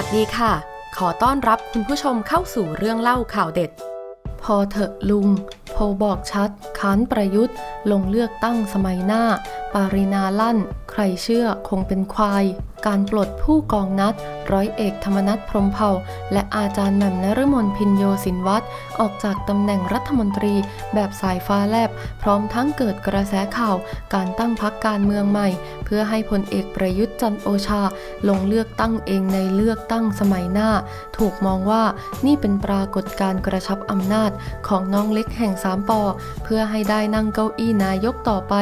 วัสดีค่ะ ขอต้อนรับคุณผู้ชมเข้าสู่เรื่องเล่าข่าวเด็ด พอเถอะลุง โพบอกชัด ค้านประยุทธ์ ลงเลือกตั้งสมัยหน้า ปารินาลั่น ใครเชื่อคงเป็นควาย การปลดผู้กองนัด ร้อยเอกธรรมนัฐพรมเผ่า และอาจารย์แหม่มนฤมลพินโยสินวัตรออกจากตำแหน่งรัฐมนตรีแบบสายฟ้าแลบ พร้อมทั้งเกิดกระแสข่าว การตั้งพักการเมืองใหม่ เพื่อให้พลเอกประยุทธ์จันโอชา ลงเลือกตั้งเองในเลือกตั้งสมัยหน้า ถูกมองว่านี่เป็นปรากฏการณ์กระชับอำนาจของน้องเล็กแห่งสามปอเพื่อให้ได้นั่งเก้าอี้นายกต่อไป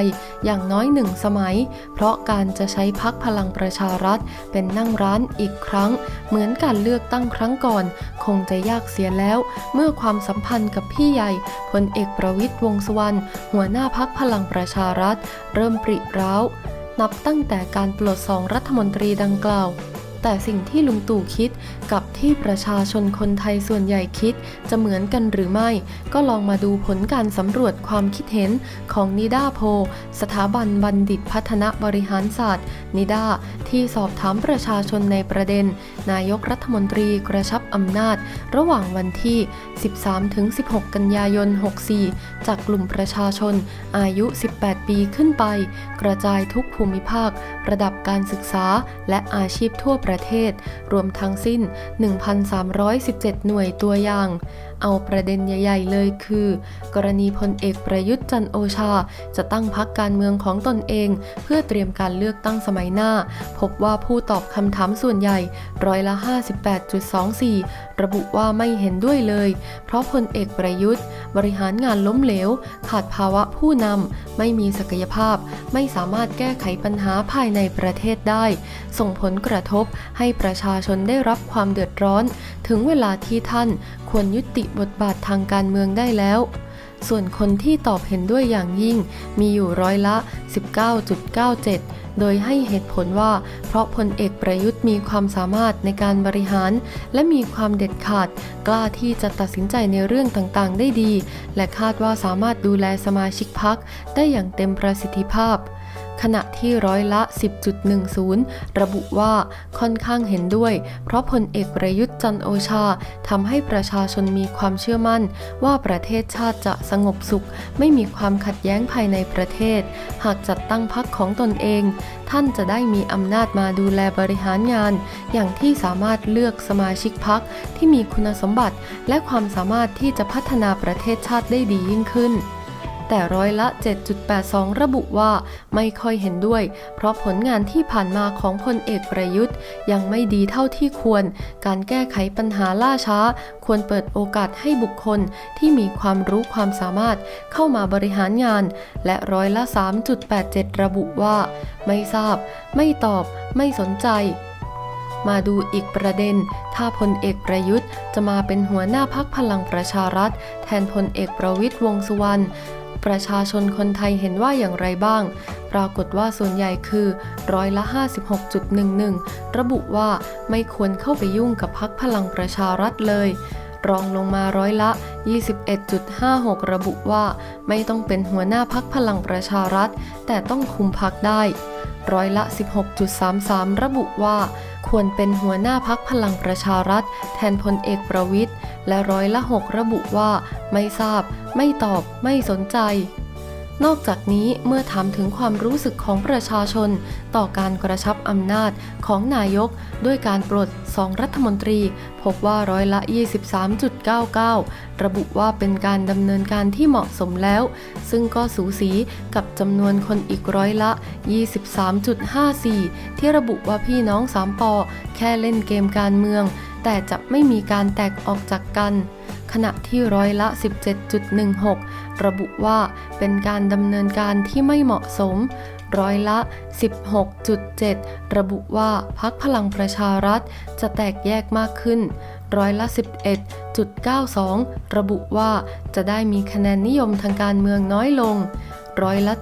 อย่างน้อยหนึ่งสมัย เพราะการจะใช้พักพลังประชารัฐเป็นนั่งร้านอีกครั้ง เหมือนการเลือกตั้งครั้งก่อน คงจะยากเสียแล้ว เมื่อความสัมพันธ์กับพี่ใหญ่พลเอกประวิตยวงษ์สุวรรณหัวหน้าพักพลังประชารัฐ เริ่มปริร้าวนับตั้งแต่การปลดสองรัฐมนตรีดังกล่าว แต่สิ่งที่ลุงตู่คิดกับที่ประชาชนคนไทยส่วนใหญ่คิดจะเหมือนกันหรือไม่ ก็ลองมาดูผลการสำรวจความคิดเห็นของนิดาโพสถาบันบัณฑิตพัฒนบริหารศาสตร์ นิดาที่สอบถามประชาชนในประเด็น นายกรัฐมนตรีกระชับอำนาจ ระหว่างวันที่ 13-16 กันยายน 64 จากกลุ่มประชาชน อายุ 18 ปีขึ้นไป กระจายทุกภูมิภาค ระดับการศึกษาและอาชีพทั่วประเทศ รวมทั้งสิ้น 1,317 หน่วยตัวอย่าง เอาประเด็นใหญ่ ๆ เลยคือ กรณีพลเอกประยุทธ์จันโอชา จะตั้งพักการเมืองของตนเอง เพื่อเตรียมการเลือกตั้งสมัยหน้า พบว่าผู้ตอบคำถามส่วนใหญ่ร้อยละ 58.24 ระบุว่าไม่เห็นด้วยเลย เพราะพลเอกประยุทธ์ บริหารงานล้มเหลว ขาดภาวะผู้นำไม่มีศักยภาพ ไม่สามารถแก้ไขปัญหาภายในประเทศได้ ส่งผลกระทบให้ประชาชนได้รับความเดือดร้อน ถึงเวลาที่ท่านควรยุติบทบาททางการเมืองได้แล้ว ส่วนคนที่ตอบเห็นด้วยอย่างยิ่งมีอยู่ร้อยละ 19.97โดยให้เหตุผลว่า เพราะพลเอกประยุทธ์มีความสามารถในการบริหาร และมีความเด็ดขาด กล้าที่จะตัดสินใจในเรื่องต่างๆ ได้ดี และคาดว่าสามารถดูแลสมาชิกพักได้อย่างเต็มประสิทธิภาพ ขณะที่ร้อยละ 10.10 ระบุว่าค่อนข้างเห็นด้วย เพราะพลเอกประยุทธ์จันโอชาทำให้ประชาชนมีความเชื่อมั่น ว่าประเทศชาติจะสงบสุข ไม่มีความขัดแย้งภายในประเทศ หากจัดตั้งพรรคของตนเอง ท่านจะได้มีอำนาจมาดูแลบริหารงาน อย่างที่สามารถเลือกสมาชิกพรรคที่มีคุณสมบัติและความสามารถที่จะพัฒนาประเทศชาติได้ดียิ่งขึ้น แต่ร้อยละ 7.82 ระบุว่าไม่ค่อยเห็นด้วย เพราะผลงานที่ผ่านมาของพลเอกประยุทธ์ ยังไม่ดีเท่าที่ควร การแก้ไขปัญหาล่าช้า ควรเปิดโอกาสให้บุคคลที่มีความรู้ความสามารถเข้ามาบริหารงาน และร้อยละ 3.87 ระบุว่า ไม่ทราบ ไม่ตอบ ไม่สนใจมาดูอีกประเด็น ถ้าพลเอกประยุทธ์จะมาเป็นหัวหน้าพักพลังประชารัฐ แทนพลเอกประวิตยวงสุวรรณ ประชาชนคนไทยเห็นว่าอย่างไรบ้าง ปรากฏว่าส่วนใหญ่คือร้อยละ 56.11 ระบุว่าไม่ควรเข้าไปยุ่งกับพักพลังประชารัฐเลย รองลงมาร้อยละ 21.56 ระบุว่า ไม่ต้องเป็นหัวหน้าพักพลังประชารัฐ แต่ต้องคุมพักได้ ร้อยละ 16.33 ระบุว่า ควรเป็นหัวหน้าพักพลังประชารัฐ แทนพลเอกประวิทย์และร้อยละหกระบุว่า ไม่ทราบ ไม่ตอบ ไม่สนใจ นอกจากนี้เมื่อถามถึงความรู้สึกของประชาชน ต่อการกระชับอำนาจของนายก ด้วยการปลดสองรัฐมนตรี พบว่าร้อยละ 23.99 ระบุว่าเป็นการดำเนินการที่เหมาะสมแล้ว ซึ่งก็สูสีกับจำนวนคนอีกร้อยละ 23.54 ที่ระบุว่าพี่น้องสามปอแค่เล่นเกมการเมือง แต่จะไม่มีการแตกออกจากกัน ขณะที่ร้อยละ 17.16 ระบุว่าเป็นการดำเนินการที่ไม่เหมาะสม ร้อยละ 16.7 ระบุว่าพักพลังประชารัฐจะแตกแยกมากขึ้น ร้อยละ 11.92 ระบุว่าจะได้มีคะแนนนิยมทางการเมืองน้อยลง ร้อยละ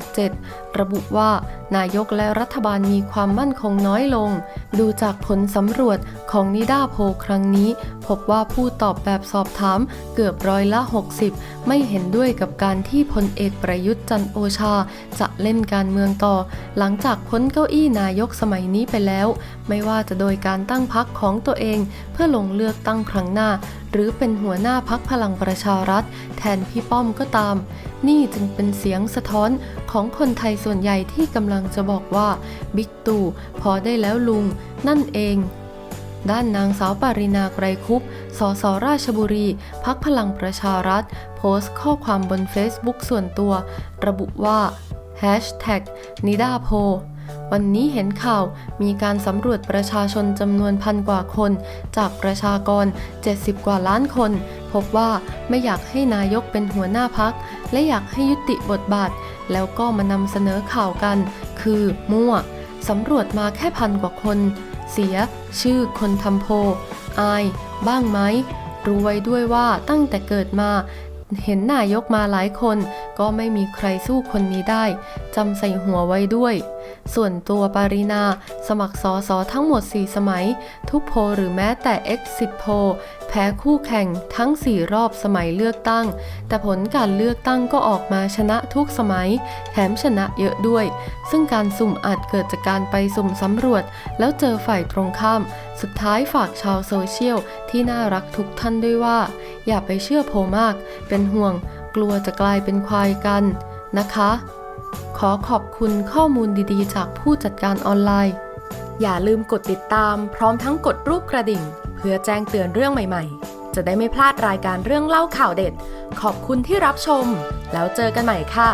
7.67 ระบุว่า นายกและรัฐบาลมีความมั่นคงน้อยลง ดูจากผลสำรวจของนิดาโพครั้งนี้ พบว่าผู้ตอบแบบสอบถามเกือบร้อยละ 60 ไม่เห็นด้วยกับการที่พลเอกประยุทธ์จันโอชา จะเล่นการเมืองต่อ หลังจากพ้นเก้าอี้นายกสมัยนี้ไปแล้ว ไม่ว่าจะโดยการตั้งพักของตัวเองเพื่อลงเลือกตั้งครั้งหน้า หรือเป็นหัวหน้าพักพลังประชารัฐ แทนพี่ป้อมก็ตาม นี่จึงเป็นเสียงสะท้อนของคนไทยส่วนใหญ่ที่กำลังจะบอกว่า บิ๊กตู่พอได้แล้วลุง นั่นเอง ด้านนางสาวปารินาไกรคุปสสราชบุรี พักพลังประชารัฐ โพสต์ข้อความบน Facebook ส่วนตัว ระบุว่า Hashtag นิดาโพ วันนี้เห็นข่าวมีการสำรวจประชาชนจำนวนพันกว่าคน จากประชากร 70 กว่าล้านคน พบว่าไม่อยากให้นายกเป็นหัวหน้าพัก และอยากให้ยุติบทบาท แล้วก็มานำเสนอข่าวกัน คือมั่วสำรวจมาแค่พันกว่าคน เสีย ชื่อคนทำโพลอาย บ้างไหมรู้ไว้ด้วยว่าตั้งแต่เกิดมาเห็นนายกมาหลายคน ก็ไม่มีใครสู้คนนี้ได้จำใส่หัวไว้ด้วย ส่วนตัวปารินา สมัครสอสอทั้งหมด 4 สมัย ทุกโพหรือแม้แต่ Exit โพแพ้คู่แข่งทั้ง 4 รอบสมัยเลือกตั้ง แต่ผลการเลือกตั้งก็ออกมาชนะทุกสมัย แถมชนะเยอะด้วย ซึ่งการสุ่มอาจเกิดจากการไปสุ่มสำรวจ แล้วเจอฝ่ายตรงข้าม สุดท้ายฝากชาวโซเชียลที่น่ารักทุกท่านด้วยว่า อย่าไปเชื่อโพมาก เป็นห่วง กลัวจะกลายเป็นควายกันนะคะ ขอขอบคุณข้อมูลดีๆ จากผู้จัดการออนไลน์ อย่าลืมกดติดตาม พร้อมทั้งกดรูปกระดิ่ง เพื่อแจ้งเตือนเรื่องใหม่ๆ จะได้ไม่พลาดรายการเรื่องเล่าข่าวเด็ด ขอบคุณที่รับชม แล้วเจอกันใหม่ค่ะ